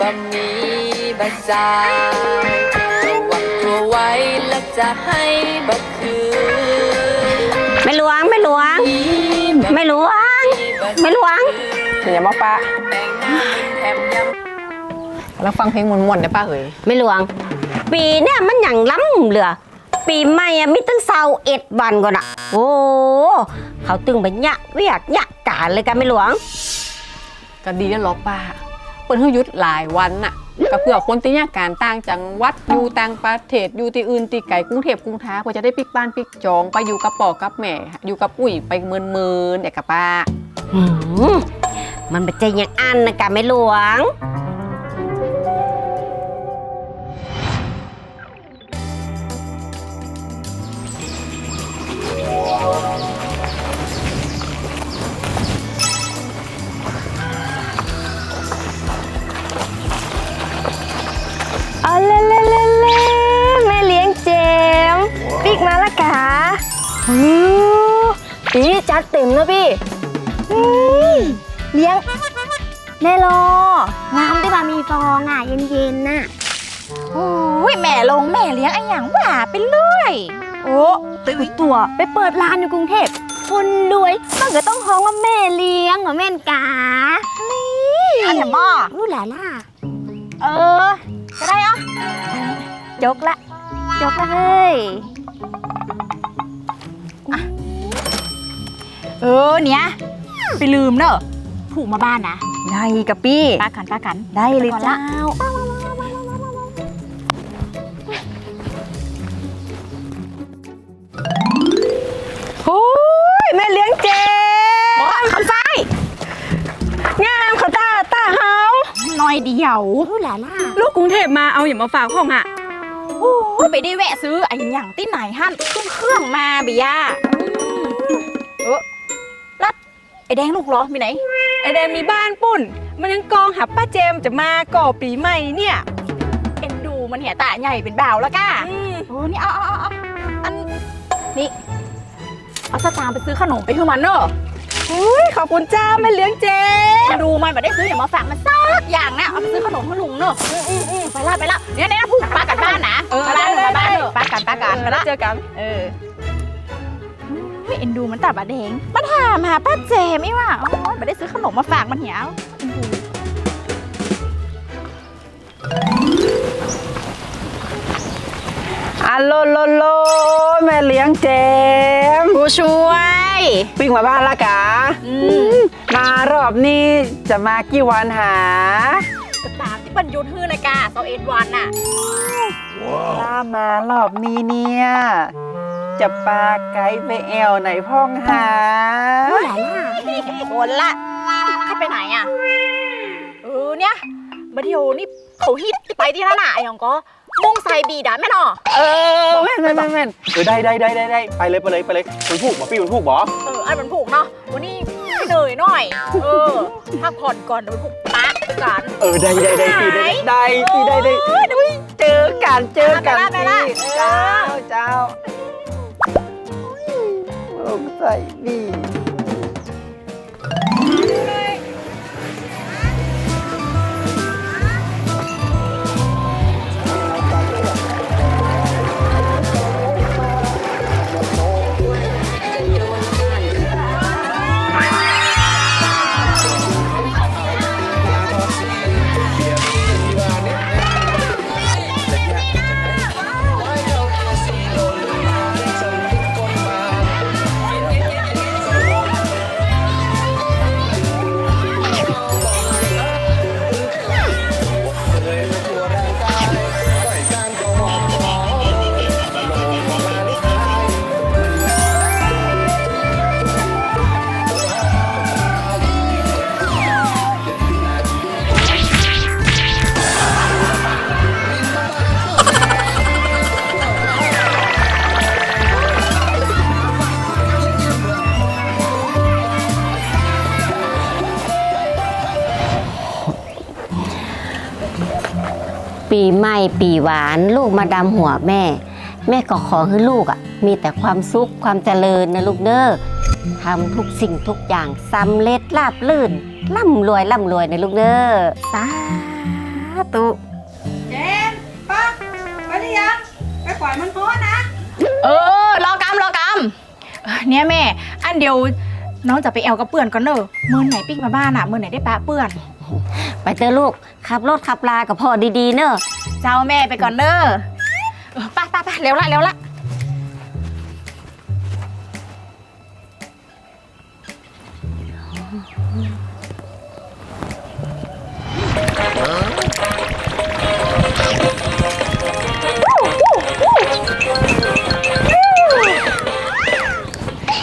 บะหมี่บะจางระวังตัวไว้และจะให้บะคืนไม่หลวงไม่หลวง ไม่หลวง ไม่หลวงอย่ามาป้าแป้งน้ำแถมยำแล้วฟังเพลงมวนๆได้ป้าเอ๋ยไม่หลวง ปีเนี่ยมันอย่างล้ำเหลือ ปีใหม่อะมีตั้งเสาเอ็ดวันก่อนอะโอ้เขาตึงไปยะเวียกยะกาเลยกันไม่หลวง ก็ดีแล้วหรอป้า เปิดให้หยุดหลายวันน่ะก็เพื่อคนที่ยากการต่างจังหวัดอยู่ต่างประเทศอยู่ที่อื่นที่ไกลกรุงเทพกรุงท้าเพื่อจะได้ปิกบ้านปิกจองไปอยู่กับปอกับแม่ อยู่กับอุ้ยไปเมินเมินๆเนี่ยกับป้าหืมมันเป็นใจอย่างอันนะกะไม่หลวงเอ จัดเต็มนะพี่อืมเลี้ยงแน่รอน้ำได้บามีฟองอะ เย็นๆน่ะ โอ้ยแม่ลงแม่เลี้ยงไอ้หยังว่าไปเรื่อยโอ้ตื่นตัวไปเปิดร้านอยู่กรุงเทพ คนรวยมันก็ต้องฮ้องว่าแม่เลี้ยงเหรอแม่นกาอันเนี้ยหม้อรู้หลาล่ะ เออก็ได้อะจกละจกละเฮ้ย เออเนี้ยไปลืมเนอะผูกมาบ้านนะได้กับปี้ป้ากันป้ากันได้เลยไปก่อนเจ้าละโอ้ยแม่เลี้ยงเจมส์คำไส้งามเขาตาตาเฮาหน่อยเดียวรู้หลาล่ะลูกกรุงเทพมาเอาอย่ามาฝากห้องอะโอ้ยไปได้แวะซื้อไอ้หยังที่ไหนฮั่นเครื่องเครื่องมาบิย แดงลูกเหรอมีไหน ไอแดงมีบ้านปุ่น มันยังกองหาป้าเจมส์จะมาก่อปีใหม่เนี่ยเอ็นดูมันเหี่ยตาใหญ่เป็นบ่าวแล้วก้าอืมโอ้นี่เอาเอาเอาเอาอันนี่เอาสตางค์ไปซื้อขนมไปให้มันเนอะอุ้ยขอบคุณจ้าแม่เลี้ยงเจมส์ดูมันแบบได้ซื้ออย่ามาฝากมันซักอย่างนะเอาไปซื้อขนมให้ลุงเนอะไปละไปละเนี่ยเนี่ยพูดปากันบ้านนะเออไปละได้ไปได้บ้านเถอะปากันปากันไปละ เจอกัน เออ อุ๊ยเอ็นดูมันตับอะแดงมาถามหาป้าเจมไม่ว่าโอ้ยไม่ได้ซื้อขนมมาฝากมันเหี่ยวเอ็นดูอัลโลโลโลแม่เลี้ยงเจมส์ผู้ช่วยปิ้งมาบ้านละกาอืม มารอบนี้จะมากี่วันหาก็ตามที่บรรยุทธ์ฮือนะกาโซเอ็ดวันน่ะ ถ้ามารอบนี้เนี่ย จะปาไกด์ไปแอวไหนพ่องหารู้หลาล่ะคนละให้ไปไหนอะเออเนี่ยมาเที่ยวนี่เขาฮิตไปที่นั่นน่ะไอ้หยังก็มุ่งไซบีดาแม่นอเออแม่นแม่นแม่นแม่นเออได้ได้ได้ได้ได้ไปเลยไปเลยไปเลยมันผูกบ่พี่มันผูกบ่เอออันมันผูกเนาะวันนี้ไม่เหนื่อยหน่อย เออพักผ่อนก่อนเดี๋ยวมันผูกปะกันเออได้ได้ได้พี่ได้ได้พี่ได้ได้เออเดี๋ยวเจอกันเจอกันไปละไปละพี่เจ้าเจ้า โอ้ใส่ดี ปีใหม่ปีหวานลูกมาดำหัวแม่ แม่ก็ขอให้ลูกอะ มีแต่ความสุขความเจริญนะลูกเด้อทำทุกสิ่งทุกอย่างสำเร็จราบลื่นร่ำรวยร่ำรวยนะลูกเด้อสาธุเจมส์ป้าไปหรือยังไปปล่อยมันโพสนะ เออรอกำรอกำเออเนี่ยแม่ อันเดียวน้องจะไปแอลกับเปื่อนก่อนเนอะมือไหนปิ๊กมาบ้านอะมือไหนได้ปะเปื่อน ไปเจอลูก ขับรถขับลากับพ่อดีๆ เนอะเจ้าแม่ไปก่อนเนอะเออไป้าป้าป้าเร็วละเร็วละ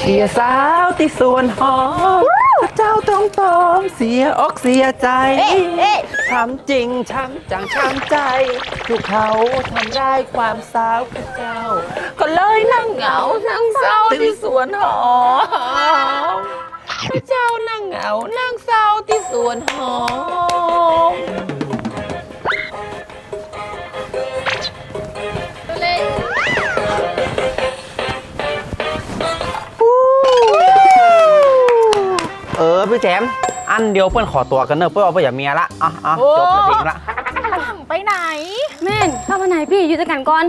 เสียสาวที่สวนหอมพระเจ้าต้องตอมเสียอกเสียใจช้ำจริงช้ำจังช้ำใจถูกเขาทำร้ายความสาวพระเจ้า ก็เลยนั่งเหงา นั่งเศร้าที่สวนหอมพระเจ้านั่งเหงา นั่งเศร้าที่สวนหอม พี่แจม อันเดียวเพื่อนขอตัวกันเนอะเพื่อนเอาไปอย่าเมียละอะอะจบแล้วเพลงละไปไหน แม่นเข้ามาไหนพี่อยู่ด้วยกันก่อน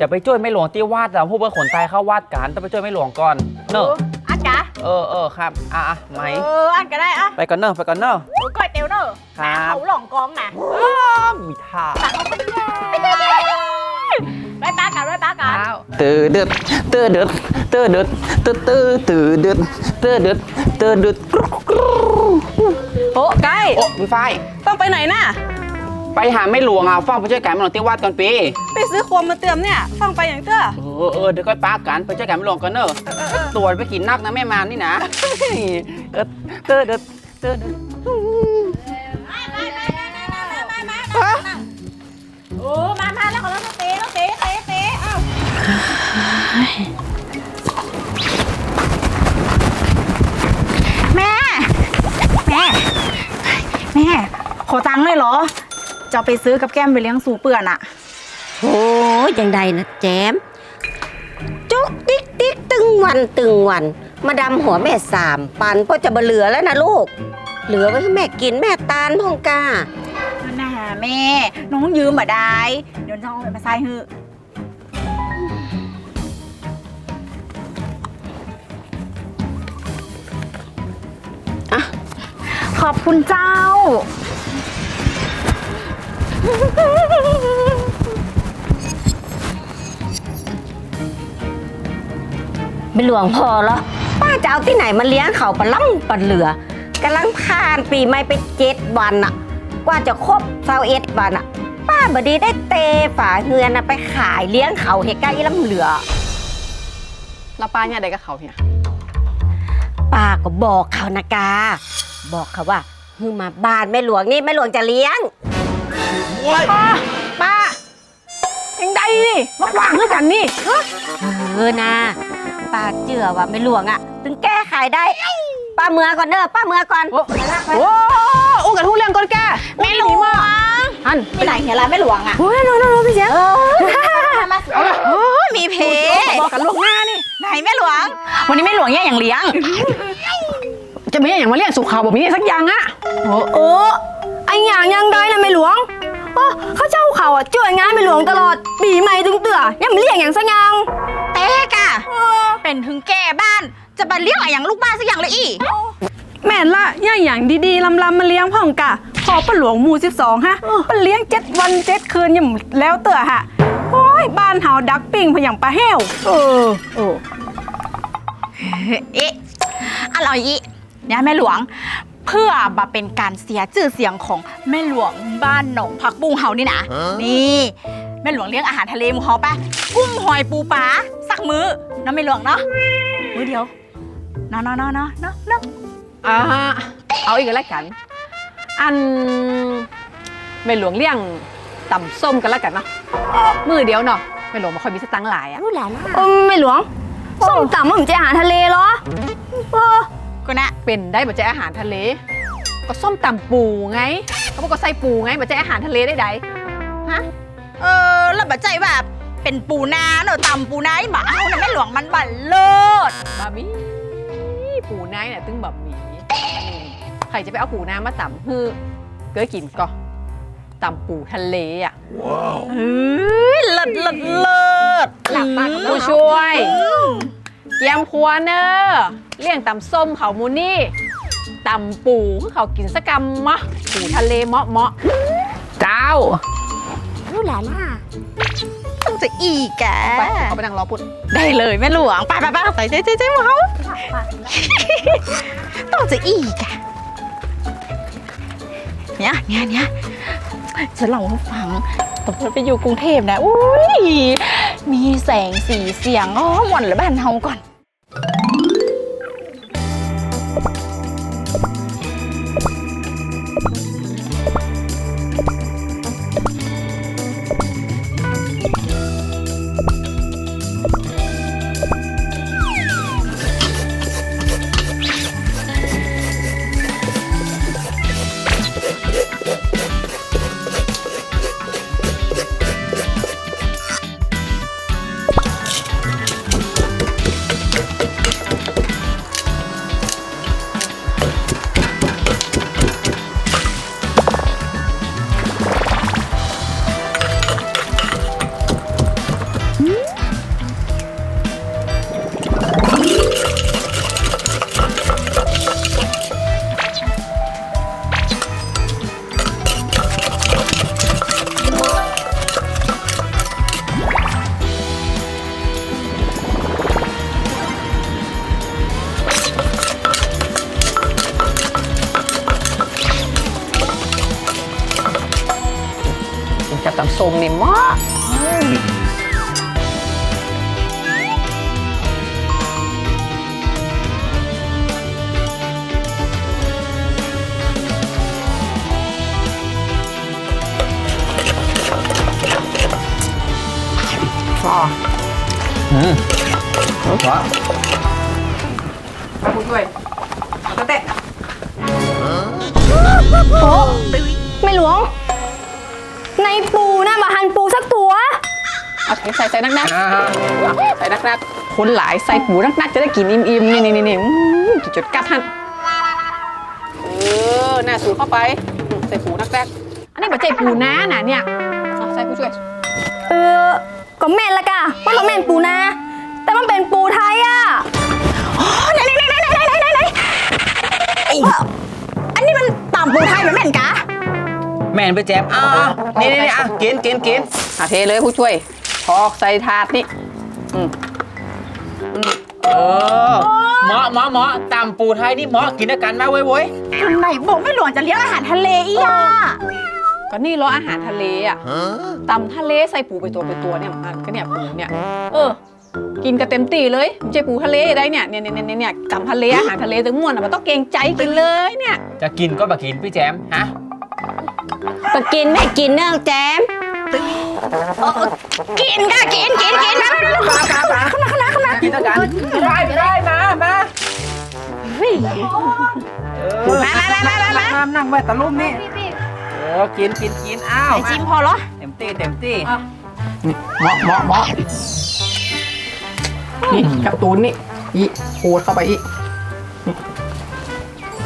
จะไปช่วยแม่หลวงที่วาดแต่ผู้เพื่อนขนไตเข้าวาดกันต้องไปช่วยแม่หลวงก่อน เนอะอันกะเออเออครับอะอะไหมเอออันก็ได้อะไปกันเนอะไปกันเนอะโอ้ยก้อยเตียวเนอะครับเขาหลองกองน่ะมีท่า ตื่นเดือดตื่นเดือดตื่นเดือดตื่นตื่นตื่นเดือดตื่นเดือดตื่นเดือดกรุ๊กกรุ๊กโอ้ไกลโอ้พี่ฝ้ายต้องไปไหนน่ะ ไปหาแม่หลวงอะฟังไปช่วยกันแม่หลวงที่วาดก่อนปีไปซื้อโคมมาเติมเนี่ยฟังไปอย่างเต้อเออเออเดี๋ยวก็ป้ากันไปช่วยกันแม่หลวงกันเนอะตัวไปกินนักนะแม่มานนี่นะเออตื่นเดือดตื่นเดือดโอ้มามาแล้วขอรับเตะแล้วเตะเตะเตะเอ้า แม่ แม่ แม่ ขอตังค์หน่อยเหรอ จะเอาไปซื้อกับแก้มไปเลี้ยงสูเปื่อนอะโอ้ยยังใดนะแจม จุกติ๊กติ๊กตึงวันตึงวัน มาดำหัวแม่สามปันเพราะจะบเหลือแล้วนะลูก เหลือไว้ให้แม่กินแม่ตาลพองกาน่าแม่ น้องยืมมาได้ เดี๋ยวน้องเอาไปใส่ฮือ ขอบคุณเจ้า ไม่หลวงพอเหรอป้าจะเอาที่ไหนมาเลี้ยงเขาปลาล่ำปลาเหลือกำลังผ่านปีใหม่ไปเจ็ดวันอะกว่าจะครบเซาเอ็ดวันอะป้าบดีได้เตฝาเฮือนอะไปขายเลี้ยงเขาเฮกาอีล่ำเหลือ แล้วป้าเนี่ยใดกับเขาเนี่ยป้าก็บอกเขานะกา บอกเขาว่าฮือมาบ้านแม่หลวงนี่แม่หลวงจะเลี้ยงป้ายังใดนี่มาขวางเพื่อกันนี่เออนะป้าเชื่อว่าแม่หลวงอะถึงแก้ไขได้ป้าเมือก่อนเด้อป้าเมือก่อนโอ้โอ้อู้กันทุเรื่องก่อนแกแม่หลวงอันไปไหนเหียละแม่หลวงอะโอ้ยโน้โน้โน้พี่แจ๊คโอ้ยมีเพบอกกันล่วงหน้านี่ไหนแม่หลวง วันนี้แม่หลวงแย่อย่างเลี้ยง จะไม่อย่างมาเรียกสุขาวบอกมีสักอย่างอะโอ้ไออย่างยังได้นะไม่หลวงโอ้เขาเจ้าเขาอะช่วยงานไม่หลวงตลอด ปีใหม่ถึงเตื่อยังไม่เรียกอย่างสักอย่างเต๊กอะเป็นถึงแก่บ้าน จะมาเลี้ยงอะไรอย่างลูกบ้านสักอย่างเลยอีแม่นละย่างอย่างดีๆลำๆมาเลี้ยงพ่องกะขอป้าหลวงหมู่12ฮะป้าเลี้ยงเจ็ดวันเจ็ดคืนยังแล้วเตื่อฮะโอ้ยบ้านเฮาดักปิ้งพะอย่างปลาแห้วเออเออเอ๊ะอร่อยอี เนี่ยแม่หลวงเพื่อมาเป็นการเสียชื่อเสียงของแม่หลวงบ้านหนองผักบุ้งเฮานี่นะนี่แม่หลวงเลี้ยงอาหารทะเลหมูเฮาปะกุ้งหอยปูปลาสักมื้อเนาะแม่หลวงเนาะมื้อเดียวเนาะเนาะเนาะเนาะเนาะเนาะอ่าเอาอีกแล้วกัน อันแม่หลวงเลี้ยงต่ำส้มกันแล้วกันเนาะมือเดียวเนาะแม่หลวงไม่ค่อยมีสตังค์หลายอะเออไม่หลวงส้มตำผมจะอาหารทะเลเหรอเออ ก็นะ เป็นได้บัจจัยอาหารทะเล ก็ส้มตำปูไง เขาบอกก็ใส่ปูไงบัจจัยอาหารทะเลได้ใดฮะ เออแล้วบัดใจแบบเป็นปูนาเนอะตำปูนาที่บ่เอานะแม่หลวงมันบั่นเลิศบะหมี่ปูนายเนี่ยตึงบะหมี่อืมใครจะไปเอาปูนามาตำฮือเกยกินก็ตำปูทะเลอะเฮ้ยเลิศเลิศเลิศหลับปากผู้ช่วยเกียมครัวเนอร์ เลี่ยงตำส้มเขามูนี่ตำปูคือเขากินสกรรมมะปูทะเลเมาะเมาะเจ้ารู้หลาล่ะต้องจะอีกแกไปเขาไปนั่งรอปุ่นได้เลยแม่หลวงไปไปไปใส่ใจใจใจมาเขาต้องจะอีกอะเนี่ยเนี่ยเนี่ยจะเล่าให้ฟังตอนไปอยู่กรุงเทพนะอุ้ยมีแสงสีเสียงอ๋อหมดเลยบ้านเฮาก่อน กับตำส้มนี่มาะอืมเพราะไปผู้ช่วยเอากระเตะโอ้ไม่หลวง ในปูน่ะมาหั่นปูสักตัว โอเคใส่ใส่นักนักใส่นักนักคนหลายใส่ปูนักนักจะได้กินอิ่มอิ่มนี่นี่นี่นี่กิดกัดหันเออหน้าสูดเข้าไปใส่ปูนักแรกอันนี้แบบใส่ปูนะน่ะเนี่ยใส่ผู้ช่วย เออก็แม่นละกะว่าเราแม่นปูนะ แต่มันเป็นปูไทยอะไหนไหนไหนไหนไหนไหนไหนอันนี้มันต่ำปูไทยเหมือนแม่นกะ แม่นไปแจ๊บอ้าวนี่นี่นี่อะกินกินกินอะเทเลยผู้ช่วยพอกใส่ถาดนี่อืมเออเหมาะเหมาะเหมาะตำปูไทยนี่เหมาะกินด้วยกันมาเว้ยเว้ยคนไหนบอกไม่หลวงจะเลี้ยงอาหารทะเลอีอะก็นี่รออาหารทะเลอะตำทะเลใส่ปูไปตัวไปตัวเนี่ยมันก็เนี่ยปูเนี่ย เออ กินกันเต็มตีเลยไม่ใช่ปูทะเลได้เนี่ยเนี่ยเนี่ยเนี่ยเนี่ยตำทะเลอาหารทะเลทั้งมวลอะมันต้องเกรงใจกินเลยเนี่ย จะกินก็มากินพี่แจมฮะ ก็กินไม่กินเนื่องแจมกินกะกินกินกินมามามามากินด้วยกันได้ได้มามามามามามามาน้ำนั่งไว้ตะลุ่มนี่เออกินกินกินอ้าวไอจิมพอเหรอเต็มที่เต็มที่เหมาะเหมาะเหมาะนี่กับตูนนี่อีโคตรเข้าไปอี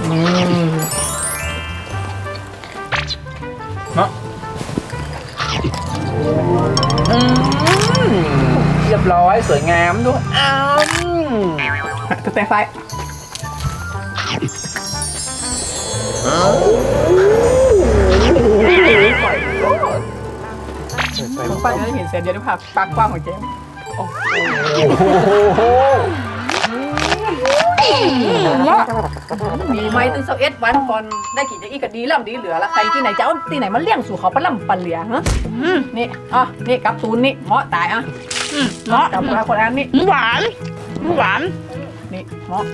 อืม รียบร้อย สวยงามด้วยอ้าวตัวแต่ไฟไปแล้วเห็นเซนเดียวด้วยค่ะปากกว้างของเจมดีไหมตึงเสาเอ็ดวันก่อนได้กี่จะอีกก็ดีแล้วดีเหลือละใครที่ไหนจะเอาที่ไหนมาเลี้ยงสู่เขาปลาล่ำปลาเหลียฮะนี่อะนี่กับตูนนี่เหมาะตายอะ เนาะจับปลาคนอันนี่หวานหวานนี่เหมาะ